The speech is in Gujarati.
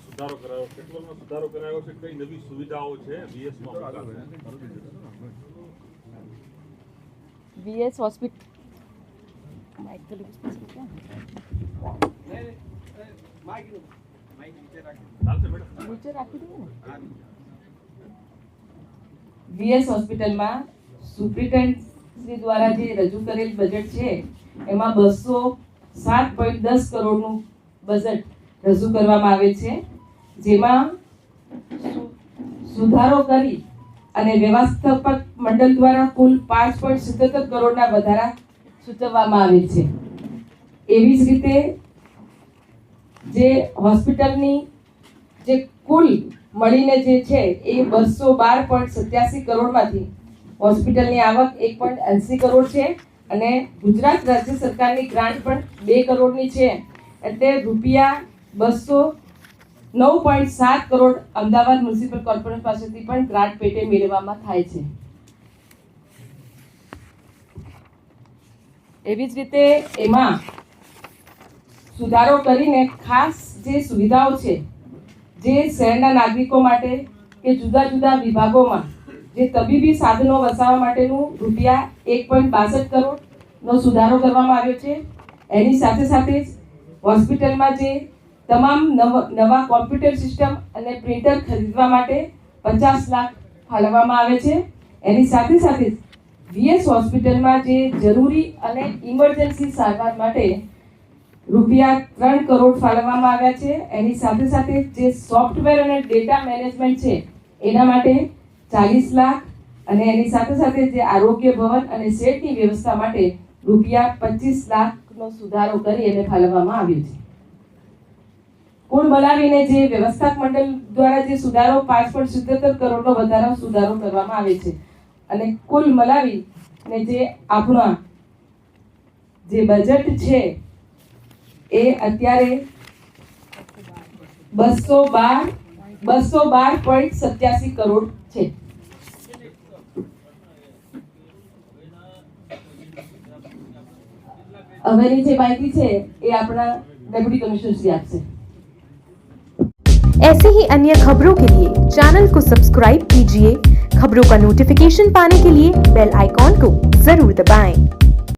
સુધારો કરાયો સુધારો કરાયો છે કઈ નવી સુવિધાઓ છે વીએસમાં વીએસ હોસ્પિટલ વીએસ હોસ્પિટલમાં સુપ્રિન્ટેન્ડન્ટ શ્રી દ્વારા જે રજૂ કરેલ બજેટ છે, એમાં બસો સાત પોઈન્ટ દસ કરોડનું બજેટ રજૂ કરવામાં આવે છે. જેમાં સુધારો કરી અને વ્યવસ્થાપક મંડળ દ્વારા કુલ પાંચ પોઈન્ટ સિત્તોતેર કરોડના વધારા સૂચવવામાં આવે છે. એવી જ રીતે જે હોસ્પિટલની જે કુલ મળીને જે છે, એ બસો બાર પોઈન્ટ સત્યાસી કરોડમાંથી હોસ્પિટલની આવક એક પોઈન્ટ એંસી કરોડ છે અને ગુજરાત રાજ્ય સરકારની ગ્રાન્ટ પણ બે કરોડની છે. એટલે રૂપિયા બસો નવ પોઈન્ટ સાત કરોડ અમદાવાદ મ્યુનિસિપલ કોર્પોરેશન પાસેથી પણ ગ્રાન્ટ પેટે મેળવવામાં થાય છે. એવી જ રીતે એમાં સુધારો કરીને ખાસ જે સુવિધાઓ છે, જે શહેરના નાગરિકો માટે કે જુદા જુદા વિભાગોમાં જે તબીબી સાધનો વસાવવા માટેનું રૂપિયા એક પોઈન્ટ બાસઠ કરોડનો સુધારો કરવામાં આવ્યો છે. એની સાથે સાથે જ હોસ્પિટલમાં જે તમામ નવ કોમ્પ્યુટર સિસ્ટમ અને પ્રિન્ટર ખરીદવા માટે પચાસ લાખ ફાળવવામાં આવે છે. એની સાથે સાથે જ વીએસ હોસ્પિટલમાં જે જરૂરી અને ઇમરજન્સી સારવાર માટે રૂપિયા ત્રણ કરોડ ફાળવવામાં આવ્યા છે. એની સાથે સાથે જે સોફ્ટવેર અને ડેટા મેનેજમેન્ટ છે, એના માટે ચાલીસ લાખ અને એની સાથે સાથે જે આરોગ્ય ભવન અને શેડની વ્યવસ્થા માટે રૂપિયા પચીસ લાખનો સુધારો કરી એને ફાળવવામાં આવ્યો છે. કુલ બનાવીને જે વ્યવસ્થા મંડળ દ્વારા જે સુધારો પાંચ પોઈન્ટ સિત્તોતેર કરોડનો વધારો સુધારો કરવામાં આવે છે અને કુલ મલાવી ને જે આપણા જે બજેટ છે એ અત્યારે બસો બાર બસો બાર પોઈન્ટ સત્યાસી કરોડ છે. હવેની જે માહિતી છે એ આપણા ડેપ્યુટી કમિશનર શ્રી આપશે ऐसे ही अन्य खबरों के लिए चैनल को सब्सक्राइब कीजिए खबरों का नोटिफिकेशन पाने के लिए बेल आइकॉन को जरूर दबाएं।